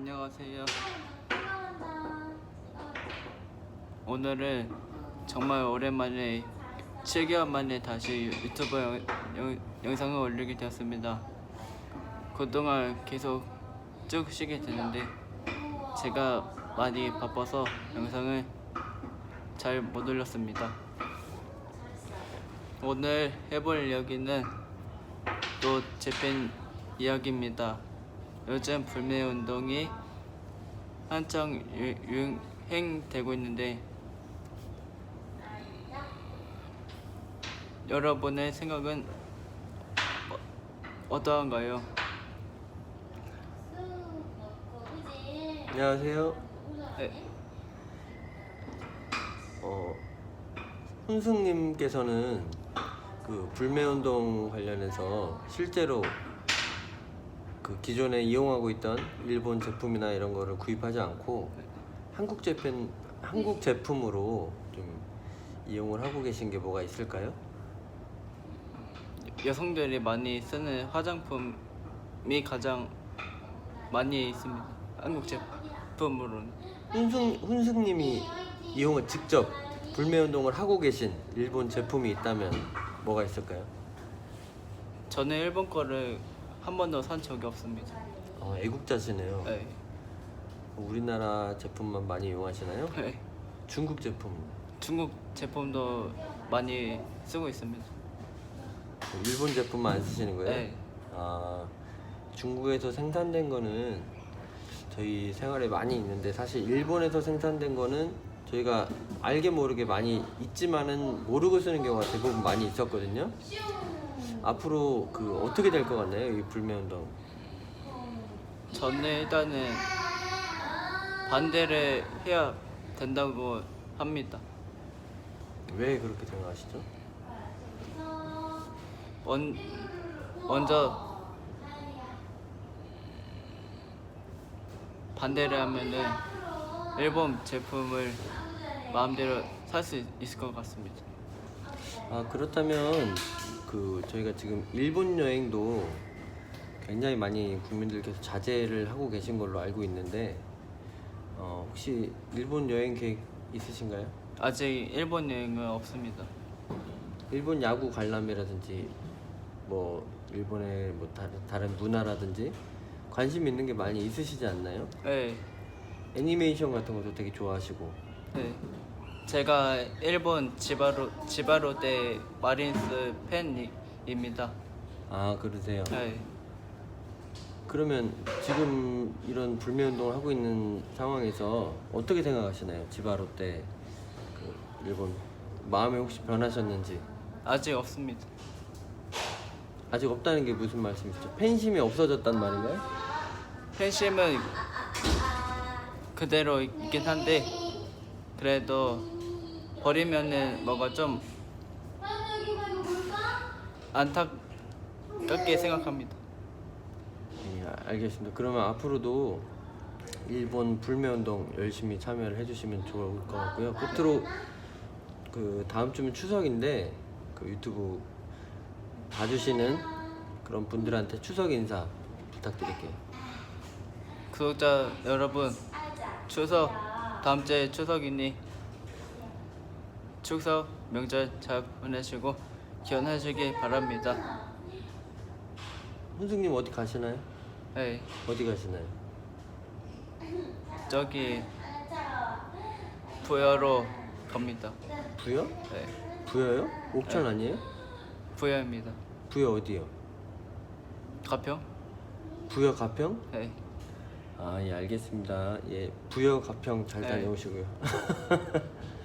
안녕하세요. 오늘은 정말 오랜만에 7개월 만에 다시 유튜브 영, 영, 영상을 올리게 되었습니다. 그동안 계속 쭉 쉬게 되는데 제가 많이 바빠서 영상을 잘 못 올렸습니다. 오늘 해볼 이야기는 또 재팬 이야기입니다. 요즘 불매 운동이 한창 유- 유행되고 있는데 여러분의 생각은 어, 어떠한가요? 안녕하세요. 네, 어, 훈승님께서는 그 불매 운동 관련해서 실제로 그 기존에 이용하고 있던 일본 제품이나 이런 거를 구입하지 않고 한국 제품 한국 제품으로 좀 이용을 하고 계신 게 뭐가 있을까요? 여성들이 많이 쓰는 화장품이 가장 많이 있습니다. 한국 제품으로는 훈승 훈승님이 이용을 직접 불매 운동을 하고 계신 일본 제품이 있다면 뭐가 있을까요? 저는 일본 거를 한 번도 산 적이 없습니다. 어, 애국자시네요. 네, 우리나라 제품만 많이 이용하시나요? 네. 중국 제품 중국 제품도 많이 쓰고 있습니다. 일본 제품만 안 쓰시는 거예요? 네. 아 중국에서 생산된 거는 저희 생활에 많이 있는데 사실 일본에서 생산된 거는 저희가 알게 모르게 많이 있지만은 모르고 쓰는 경우가 대부분 많이 있었거든요. 앞으로 그 어떻게 될 것 같나요? 이 불매운동. 저는 일단은 반대를 해야 된다고 합니다. 왜 그렇게 생각하시죠? 먼, 먼저 반대를 하면은 일본 제품을 마음대로 살 수 있을 것 같습니다. 아 그렇다면 그 저희가 지금 일본 여행도 굉장히 많이 국민들께서 자제를 하고 계신 걸로 알고 있는데 어, 혹시 일본 여행 계획 있으신가요? 아직 일본 여행은 없습니다. 일본 야구 관람이라든지 뭐 일본의 뭐 다른 다른 문화라든지 관심 있는 게 많이 있으시지 않나요? 네, 애니메이션 같은 것도 되게 좋아하시고 네. 제가 일본 지바로 지바로대 마린스 팬입니다. 아 그러세요? 네. 그러면 지금 이런 불매 운동을 하고 있는 상황에서 어떻게 생각하시나요? 지바로 때그 일본 마음이 혹시 변하셨는지 아직 없습니다. 아직 없다는 게 무슨 말씀이시죠? 팬심이 없어졌단 말인가요? 팬심은 그대로 있긴 한데 그래도 버리면은 뭐가 좀 안타깝게 생각합니다. 예, 알겠습니다. 그러면 앞으로도 일본 불매 운동 열심히 참여를 해주시면 좋을 것 같고요. 끝으로 그 다음 주면 추석인데 그 유튜브 봐주시는 그런 분들한테 추석 인사 부탁드릴게요. 구독자 여러분 추석 다음 주에 추석이니 추석 명절 잘 보내시고 기원하시기 바랍니다. 훈승님 어디 가시나요? 네, 어디 가시나요? 저기 부여로 갑니다. 부여? 네, 부여요? 옥천 아니에요? 부여입니다. 부여 어디요? 가평? 부여 가평? 네, 아 예 알겠습니다. 예 부여 가평 잘 네. 다녀오시고요.